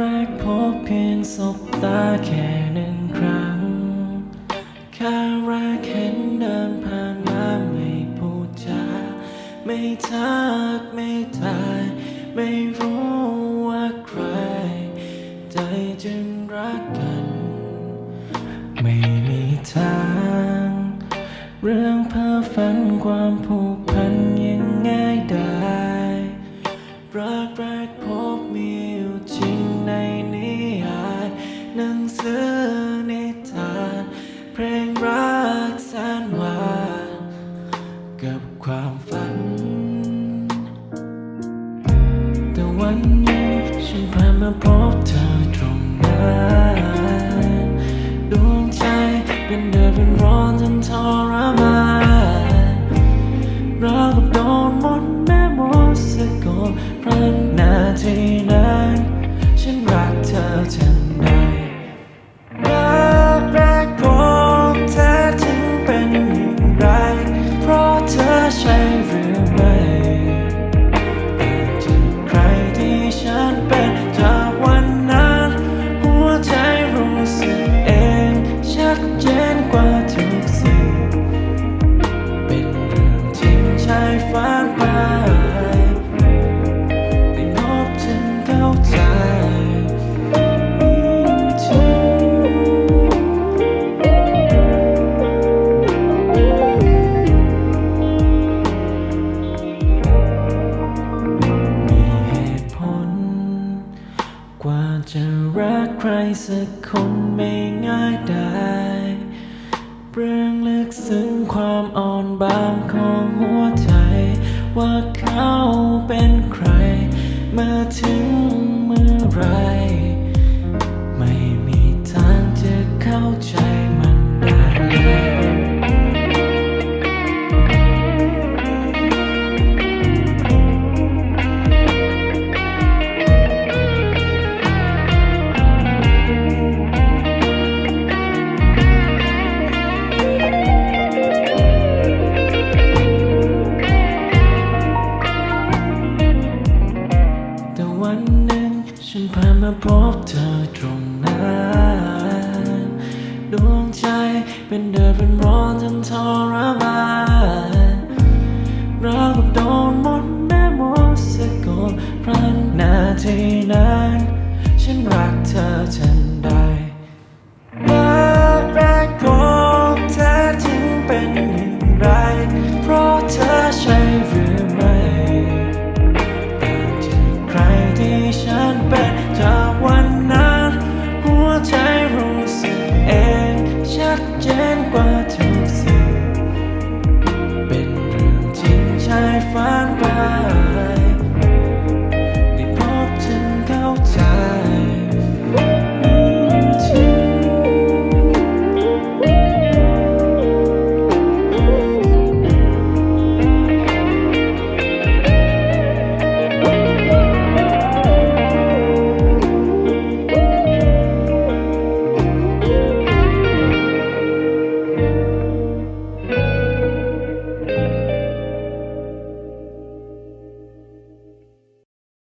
แรกพบเพียงสบตาแค่หนึ่งครั้ง แค่แรกเห็นเดินผ่านมาไม่พูดจา ไม่ทักไม่ทาย ไม่รู้ว่าใคร ใจจึงรักกัน ไม่มีทาง เรื่องเพ้อฝันความผูกพันยังง่ายได้รักแรกพบมี พบเธอ ฝันไปได้พบจึงเข้าใจมีเหตุผลกว่าจะรักใครสักคนไม่ง่ายได้เรื่องลึกซึ้งความอ่อนบางของหัว ใเป็นเ